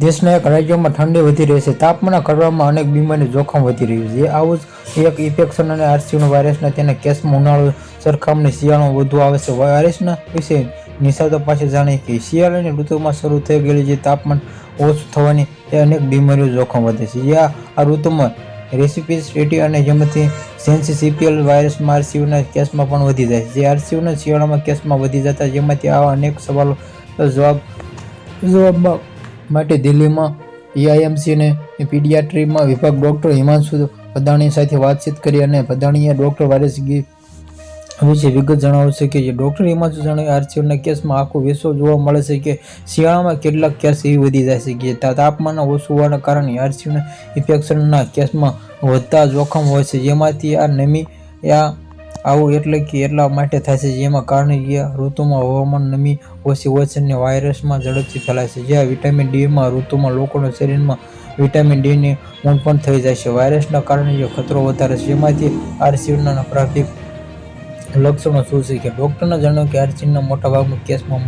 દેશના એક રાજ્યોમાં ઠંડી વધી રહી છે. તાપમાન ઘટવામાં અનેક બીમારીનું જોખમ વધી રહ્યું છે. આવું જ એક ઇન્ફેક્શન અને આરસીયુ વાયરસના તેના કેસમાં ઉનાળો, સરખામણી, શિયાળો વધુ આવે છે. વાયરસના વિશે નિષ્ણાતો પાસે જાણે કે શિયાળાની ઋતુમાં શરૂ થઈ ગયેલી જે તાપમાન ઓછું થવાની એ અનેક બીમારીઓ જોખમ વધે છે. જે આ ઋતુમાં ઋતુમાં રેસિપિસ્ટેટી અને જેમાંથી સેન્સિસિપિયલ વાયરસમાં આરસીયુના કેસમાં પણ વધી જાય છે. જે આરસીયુના શિયાળામાં કેસમાં વધી જતા જેમાંથી આવા અનેક સવાલો જવાબ જવાબમાં માટે દિલ્હીમાં એઆઈએમસી અને પીડિયાટ્રીમાં વિભાગ ડૉક્ટર હિમાંશુ પદાણી સાથે વાતચીત કરી અને પદાણીએ ડૉક્ટર વારેસગી વિશે વિગત જણાવ્યું છે કે ડૉક્ટર હિમાંશુ જણાવ્યું આરસીઓના કેસમાં આખું વિશ્વ જોવા મળે છે કે શિયાળામાં કેટલાક કેસ એવી વધી જાય છે કે તાપમાન ઓછું હોવાના કારણે આરસીઓના ઇન્ફેક્શનના કેસમાં વધતા જોખમ હોય છે. જેમાંથી આ નમી આ આવું એટલે કે એટલા માટે થાય છે જેમાં કારણે ઋતુમાં હવામાન નમી ઓછી હોય વાયરસમાં ઝડપથી ફેલાય છે. જ્યાં વિટામિન ડીમાં ઋતુમાં લોકોના શરીરમાં વિટામિન ડીની ઊંઘ પણ થઈ જાય છે. વાયરસના કારણે જે ખતરો વધારે છે, જેમાંથી આરસીયુના પ્રાથમિક લક્ષણો શું છે કે ડૉક્ટરના જણાવ્યું કે આરસીયુના મોટાભાગના કેસમાં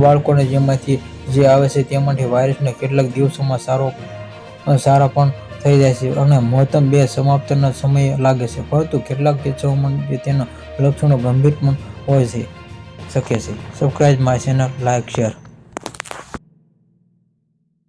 બાળકોને જેમાંથી જે આવે છે તેમાંથી વાયરસના કેટલાક દિવસોમાં સારો સારા પણ થઈ જાય છે અને મહત્તમ બે સમાપ્તના સમય લાગે છે. પરંતુ કેટલાક જે તેના લક્ષણો ગંભીર પણ હોય છે, શકે છે. Subscribe my channel like share